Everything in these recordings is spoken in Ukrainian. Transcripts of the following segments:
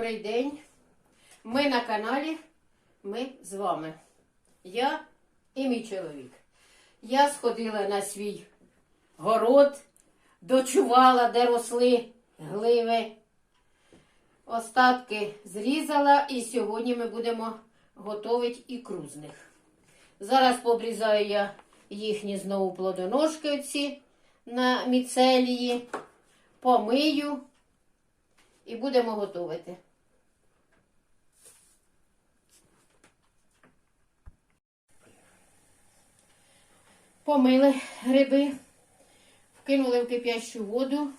Добрий день. Ми на каналі. Ми з вами. Я і мій чоловік. Я сходила на свій город, дочувала, де росли гливи. Остатки зрізала і сьогодні ми будемо готувати ікру з них. Зараз пообрізаю я їхні знову плодоножки оці на міцелії, помию і будемо готувати. Помили гриби, вкинули в кип'ящу воду,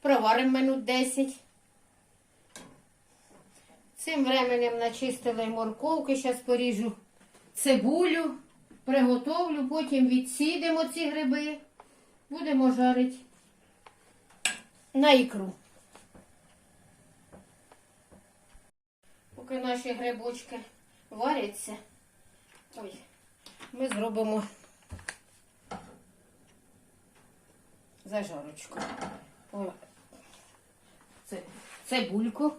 проваримо минут 10. Цим временем начистили морковки, зараз поріжу цибулю, приготовлю, потім відсідимо ці гриби, будемо жарити на ікру. Поки наші грибочки варяться, ой, ми зробимо зажарочку. Цибульку.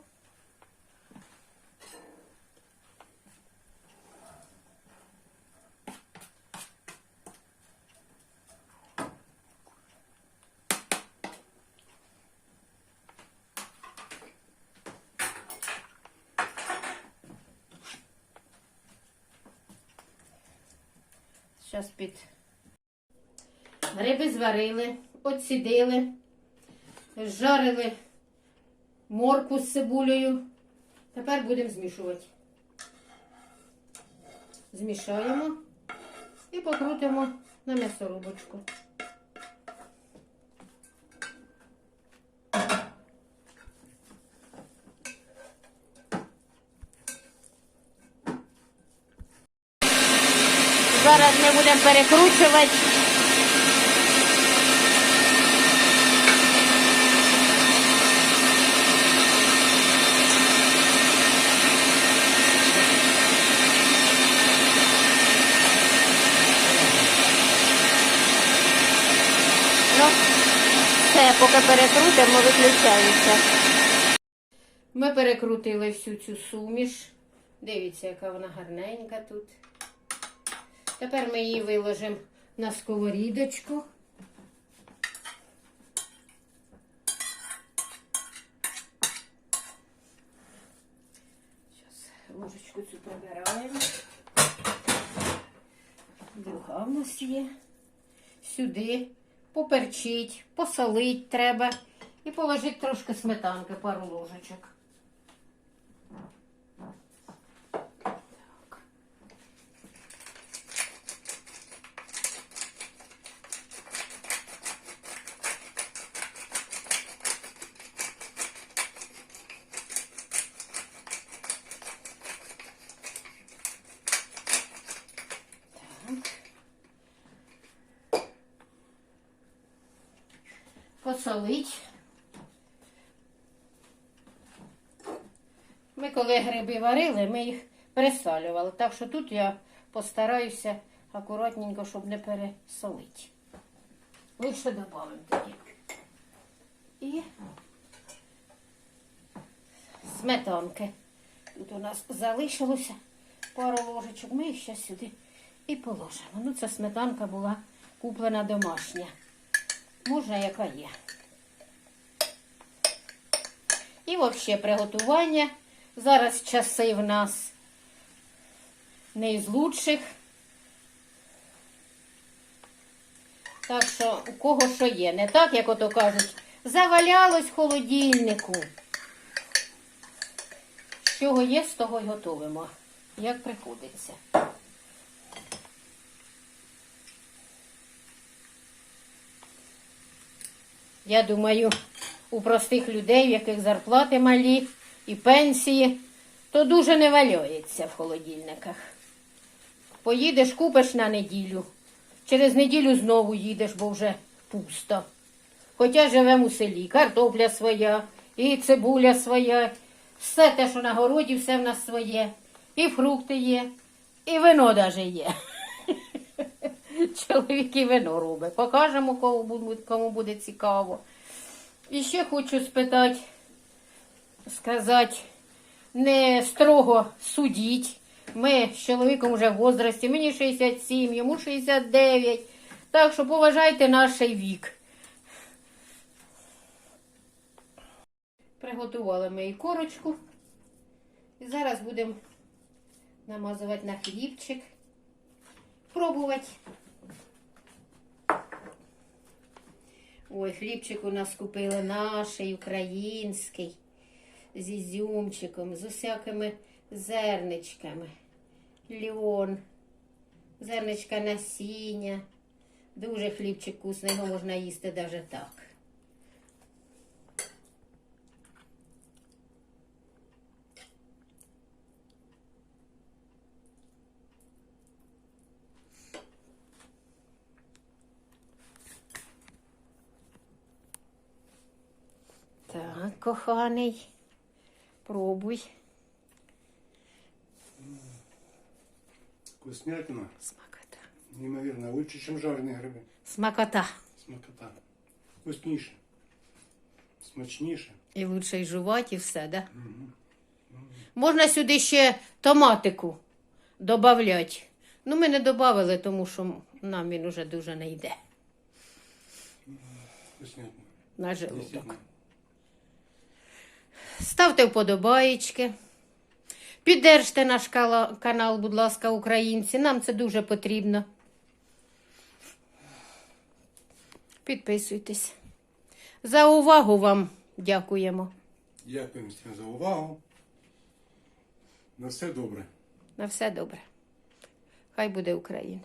Зараз під гриби зварили, отсідили, жарили морку з цибулею. Тепер будемо змішувати. Змішаємо і покрутимо на м'ясорубочку. Зараз ми будемо перекручувати. Ну, все, поки перекрутимо, виключається. Ми перекрутили всю цю суміш. Дивіться, яка вона гарненька тут. Тепер ми її виложимо на сковорідочку. Зараз ложечку цю прибираємо. Друга в нас є. Сюди поперчить, посолить треба і положити трошки сметанки, пару ложечок. Посолить. Ми коли гриби варили, ми їх пересалювали. Так що тут я постараюся акуратненько, щоб не пересолити. Лише додамо тоді. І сметанки. Тут у нас залишилося пару ложечок. Ми їх зараз сюди і положимо. Ну, ця сметанка була куплена домашня. Можна, яка є. І взагалі приготування. Зараз часи в нас не із лучших. Так що у кого що є. Не так, як ото кажуть, завалялось в холодильнику. З чого є, з того й готуємо. Як приходиться. Я думаю, у простих людей, в яких зарплати малі і пенсії, то дуже не валяється в холодильниках. Поїдеш, купиш на неділю. Через неділю знову їдеш, бо вже пусто. Хоча живемо у селі, картопля своя, і цибуля своя, все те, що на городі, все в нас своє. І фрукти є, і вино навіть є. Чоловік і вино робить. Покажемо, кому кому буде цікаво. І ще хочу спитати, сказати, не строго судіть. Ми з чоловіком вже в возрасті, мені 67, йому 69. Так що поважайте наш вік. Приготували ми і корочку. І зараз будемо намазувати на хлібчик. Пробувати. Ой, хлібчик у нас купили наш, український, з ізюмчиком, з усякими зерничками. Льон, зерничка насіння. Дуже хлібчик вкусний, його можна їсти навіть так. Так, коханий, пробуй. Вкуснятина. Смакота. Неимоверно. Лучше, чем жареные гриби. Смакота. Смакота. Вкусніше. Смачніше. І лучше й жувати, і все, да? Можна сюди ще томатику додати. Ну, ми не додали, тому що нам він уже дуже не йде Вкуснятина. на желудок. Ставте вподобаєчки. Піддержте наш канал, будь ласка, українці. Нам це дуже потрібно. Підписуйтесь. За увагу вам дякуємо. Дякуємо всім за увагу. На все добре. На все добре. Хай буде Україна.